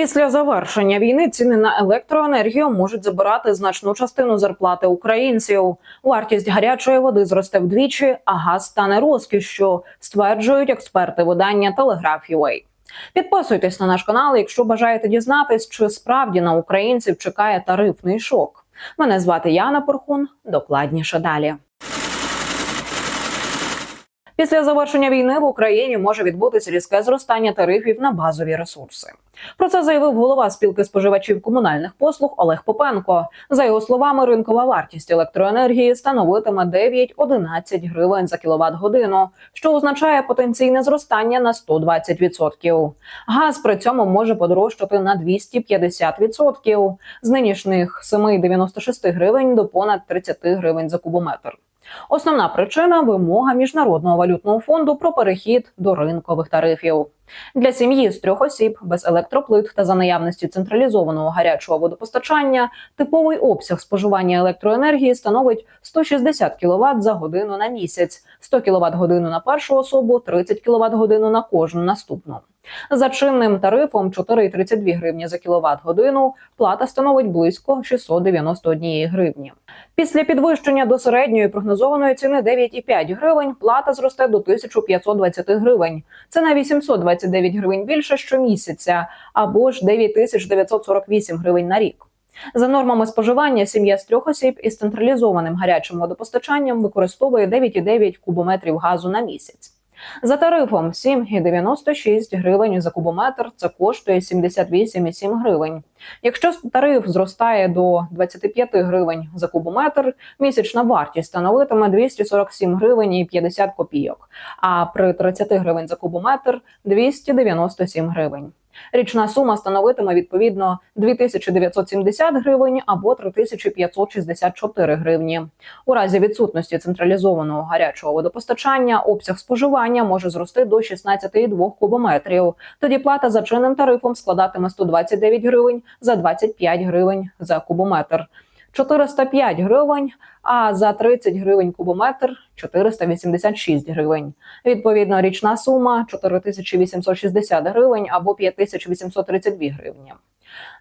Після завершення війни ціни на електроенергію можуть забирати значну частину зарплати українців. Вартість гарячої води зросте вдвічі, а газ стане розкішшю, стверджують експерти видання Telegraph.ua. Підписуйтесь на наш канал, якщо бажаєте дізнатись, чи справді на українців чекає тарифний шок. Мене звати Яна Порхун. Докладніше далі. Після завершення війни в Україні може відбутися різке зростання тарифів на базові ресурси. Про це заявив голова спілки споживачів комунальних послуг Олег Попенко. За його словами, ринкова вартість електроенергії становитиме 9-11 гривень за кіловат годину, що означає потенційне зростання на 120%. Газ при цьому може подорожчати на 250% з нинішніх 7,96 гривень до понад 30 гривень за кубометр. Основна причина вимога міжнародного валютного фонду про перехід до ринкових тарифів. Для сім'ї з трьох осіб без електроплит та за наявності централізованого гарячого водопостачання типовий обсяг споживання електроенергії становить 160 кВт за годину на місяць, 100 кВт годину на першу особу, 30 кВт годину на кожну наступну. За чинним тарифом 4,32 гривні за кіловат годину плата становить близько 691 гривні. Після підвищення до середньої прогнозованої ціни 9,5 гривень плата зросте до 1520 гривень. Це на 829 гривень більше щомісяця або ж 9948 гривень на рік. За нормами споживання сім'я з трьох осіб із централізованим гарячим водопостачанням використовує 9,9 кубометрів газу на місяць. За тарифом 7,96 гривень за кубометр це коштує 78,7 гривень. Якщо тариф зростає до 25 гривень за кубометр, місячна вартість становитиме 247 гривень і 50 копійок, а при 30 гривень за кубометр 297 гривень. Річна сума становитиме відповідно 2970 гривень або 3564 гривні. У разі відсутності централізованого гарячого водопостачання обсяг споживання може зрости до 16,2 кубометрів. Тоді плата за чинним тарифом складатиме 129 гривень за 25 гривень за кубометр. 405 гривень, а за 30 гривень кубометр 486 гривень. Відповідно, річна сума 4860 гривень або 5832 гривні.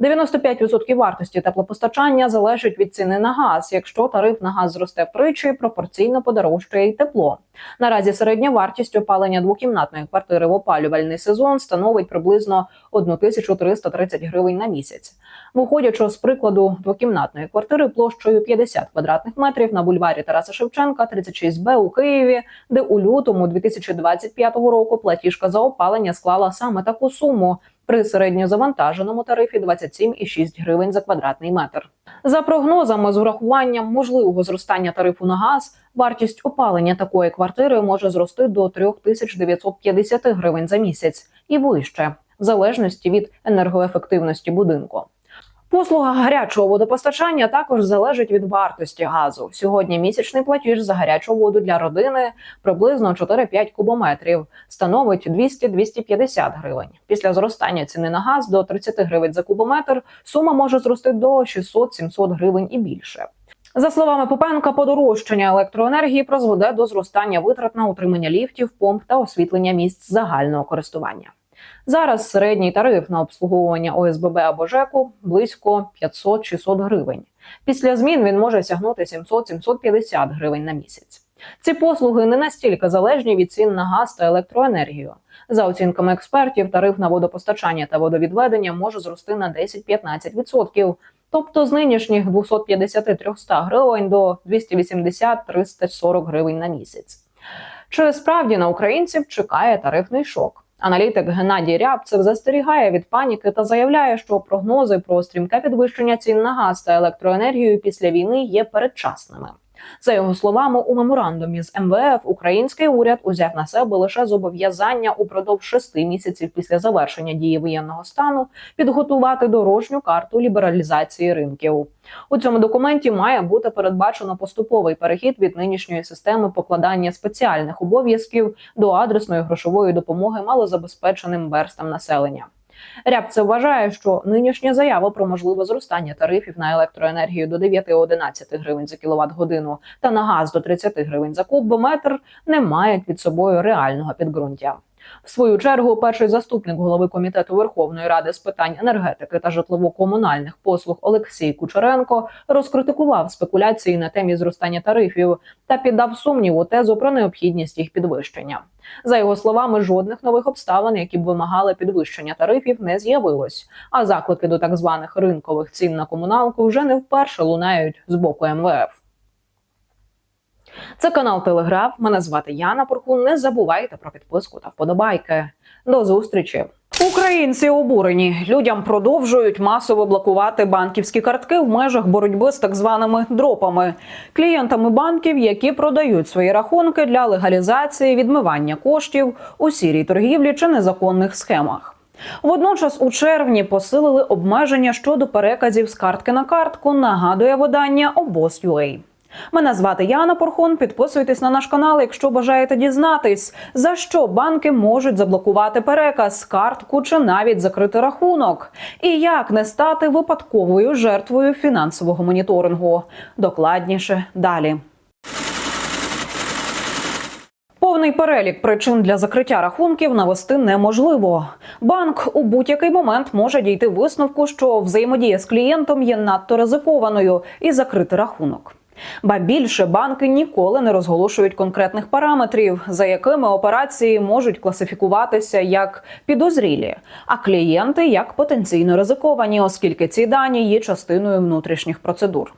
95% вартості теплопостачання залежить від ціни на газ. Якщо тариф на газ зросте втричі, пропорційно подорожчає й тепло. Наразі середня вартість опалення двокімнатної квартири в опалювальний сезон становить приблизно 1330 гривень на місяць. Виходячи з прикладу двокімнатної квартири площею 50 квадратних метрів на бульварі Тараса Шевченка, 36Б у Києві, де у лютому 2025 року платіжка за опалення склала саме таку суму при середньозавантаженому тарифі 27,6 гривень за квадратний метр. За прогнозами, з урахуванням можливого зростання тарифу на газ, вартість опалення такої квартири може зрости до 3950 гривень за місяць і вище, в залежності від енергоефективності будинку. Послуга гарячого водопостачання також залежить від вартості газу. Сьогодні місячний платіж за гарячу воду для родини приблизно 4-5 кубометрів, становить 200-250 гривень. Після зростання ціни на газ до 30 гривень за кубометр сума може зрости до 600-700 гривень і більше. За словами Попенка, подорожчання електроенергії призведе до зростання витрат на утримання ліфтів, помп та освітлення місць загального користування. Зараз середній тариф на обслуговування ОСББ або ЖЕКу близько 500-600 гривень. Після змін він може сягнути 700-750 гривень на місяць. Ці послуги не настільки залежні від цін на газ та електроенергію. За оцінками експертів, тариф на водопостачання та водовідведення може зрости на 10-15%, тобто з нинішніх 250-300 гривень до 280-340 гривень на місяць. Чи справді на українців чекає тарифний шок? Аналітик Геннадій Рябцев застерігає від паніки та заявляє, що прогнози про стрімке підвищення цін на газ та електроенергію після війни є передчасними. За його словами, у меморандумі з МВФ український уряд узяв на себе лише зобов'язання упродовж шести місяців після завершення дії воєнного стану підготувати дорожню карту лібералізації ринків. У цьому документі має бути передбачено поступовий перехід від нинішньої системи покладання спеціальних обов'язків до адресної грошової допомоги малозабезпеченим верстам населення. Рябце вважає, що нинішня заява про можливе зростання тарифів на електроенергію до 9-11 гривень за кіловат годину та на газ до 30 гривень за кубометр не мають під собою реального підґрунтя. В свою чергу, перший заступник голови комітету Верховної Ради з питань енергетики та житлово-комунальних послуг Олексій Кучеренко розкритикував спекуляції на темі зростання тарифів та піддав сумніву тезу про необхідність їх підвищення. За його словами, жодних нових обставин, які б вимагали підвищення тарифів, не з'явилось. А заклики до так званих ринкових цін на комуналку вже не вперше лунають з боку МВФ. Це канал Телеграф. Мене звати Яна Порхун. Не забувайте про підписку та вподобайки. До зустрічі. Українці обурені. Людям продовжують масово блокувати банківські картки в межах боротьби з так званими дропами, клієнтами банків, які продають свої рахунки для легалізації відмивання коштів у сірій торгівлі чи незаконних схемах. Водночас у червні посилили обмеження щодо переказів з картки на картку. Нагадує видання обоз.ua. Мене звати Яна Порхон. Підписуйтесь на наш канал, якщо бажаєте дізнатись, за що банки можуть заблокувати переказ, картку чи навіть закрити рахунок, і як не стати випадковою жертвою фінансового моніторингу. Докладніше далі. Повний перелік причин для закриття рахунків навести неможливо. Банк у будь-який момент може дійти висновку, що взаємодія з клієнтом є надто ризикованою і закрити рахунок. Ба більше банки ніколи не розголошують конкретних параметрів, за якими операції можуть класифікуватися як підозрілі, а клієнти як потенційно ризиковані, оскільки ці дані є частиною внутрішніх процедур.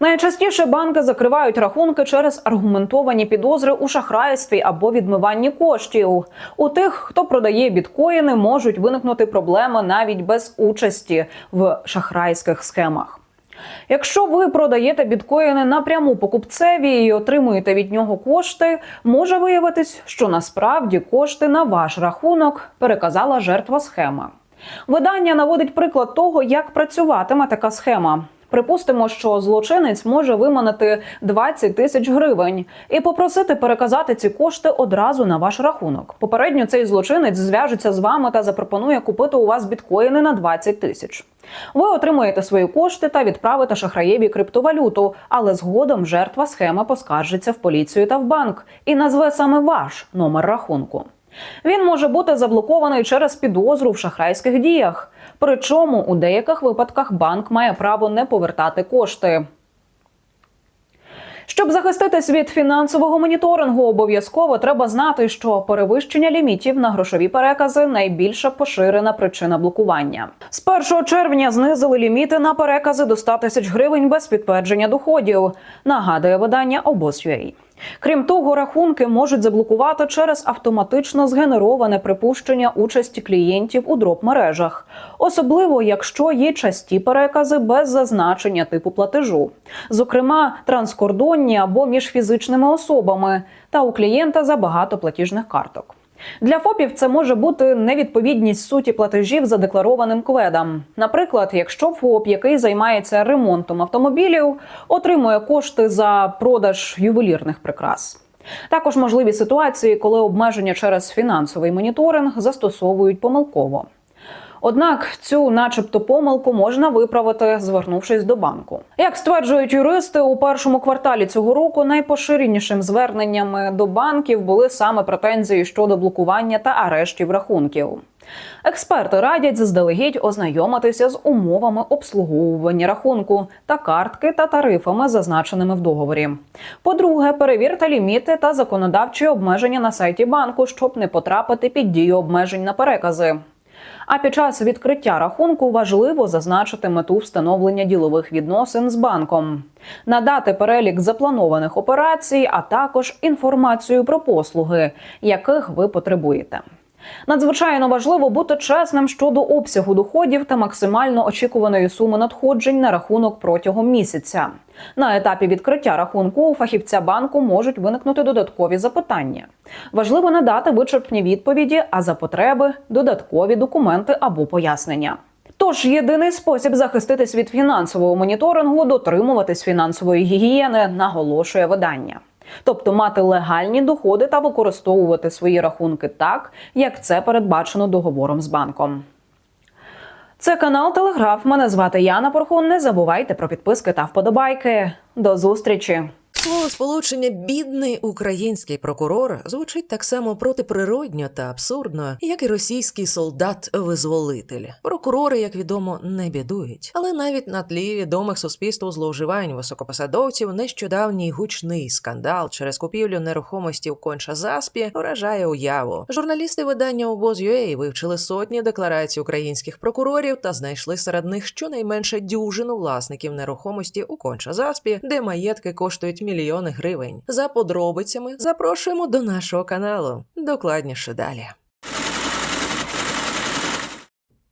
Найчастіше банки закривають рахунки через аргументовані підозри у шахрайстві або відмиванні коштів. У тих, хто продає біткоїни, можуть виникнути проблеми навіть без участі в шахрайських схемах. Якщо ви продаєте біткоїни напряму покупцеві і отримуєте від нього кошти, може виявитись, що насправді кошти на ваш рахунок переказала жертва схеми. Видання наводить приклад того, як працюватиме така схема. Припустимо, що злочинець може виманити 20 тисяч гривень і попросити переказати ці кошти одразу на ваш рахунок. Попередньо цей злочинець зв'яжеться з вами та запропонує купити у вас біткоїни на 20 тисяч. Ви отримуєте свої кошти та відправите шахраєві криптовалюту, але згодом жертва схеми поскаржиться в поліцію та в банк і назве саме ваш номер рахунку. Він може бути заблокований через підозру в шахрайських діях. Причому у деяких випадках банк має право не повертати кошти. Щоб захиститись від фінансового моніторингу, обов'язково треба знати, що перевищення лімітів на грошові перекази найбільша поширена причина блокування. З 1 червня знизили ліміти на перекази до 100 тисяч гривень без підтвердження доходів. Нагадує видання обоз.ua. Крім того, рахунки можуть заблокувати через автоматично згенероване припущення участі клієнтів у дроп мережах, особливо якщо є часті перекази без зазначення типу платежу, зокрема транскордонні або між фізичними особами, та у клієнта забагато платіжних карток. Для ФОПів це може бути невідповідність суті платежів за декларованим кведом. Наприклад, якщо ФОП, який займається ремонтом автомобілів, отримує кошти за продаж ювелірних прикрас. Також можливі ситуації, коли обмеження через фінансовий моніторинг застосовують помилково. Однак цю, начебто, помилку можна виправити, звернувшись до банку. Як стверджують юристи, у першому кварталі цього року найпоширенішим зверненнями до банків були саме претензії щодо блокування та арештів рахунків. Експерти радять заздалегідь ознайомитися з умовами обслуговування рахунку та картки та тарифами, зазначеними в договорі. По-друге, перевірте ліміти та законодавчі обмеження на сайті банку, щоб не потрапити під дію обмежень на перекази. А під час відкриття рахунку важливо зазначити мету встановлення ділових відносин з банком, надати перелік запланованих операцій, а також інформацію про послуги, яких ви потребуєте. Надзвичайно важливо бути чесним щодо обсягу доходів та максимально очікуваної суми надходжень на рахунок протягом місяця. На етапі відкриття рахунку у фахівця банку можуть виникнути додаткові запитання. Важливо надати вичерпні відповіді, а за потреби додаткові документи або пояснення. Тож єдиний спосіб захиститись від фінансового моніторингу дотримуватись фінансової гігієни, наголошує видання. Тобто мати легальні доходи та використовувати свої рахунки так, як це передбачено договором з банком. Це канал Телеграф. Мене звати Яна Порхун. Не забувайте про підписки та вподобайки. До зустрічі! Слово сполучення бідний український прокурор звучить так само протиприродньо та абсурдно, як і російський солдат-визволитель. Прокурори, як відомо, не бідують. Але навіть на тлі відомих суспільству зловживань високопосадовців нещодавній гучний скандал через купівлю нерухомості в конча заспі вражає уяву. Журналісти видання обоз.ua вивчили сотні декларацій українських прокурорів та знайшли серед них щонайменше дюжину власників нерухомості у конча заспі, де маєтки коштують мільйони гривень. За подробицями запрошуємо до нашого каналу. Докладніше далі.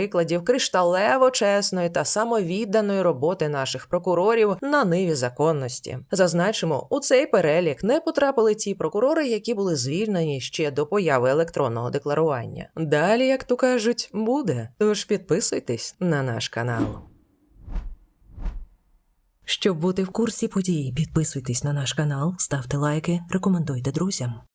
прикладів кришталево чесної та самовідданої роботи наших прокурорів на ниві законності. Зазначимо, у цей перелік не потрапили ті прокурори, які були звільнені ще до появи електронного декларування. Далі, як то кажуть, буде. Тож підписуйтесь на наш канал. Щоб бути в курсі подій, підписуйтесь на наш канал, ставте лайки, рекомендуйте друзям.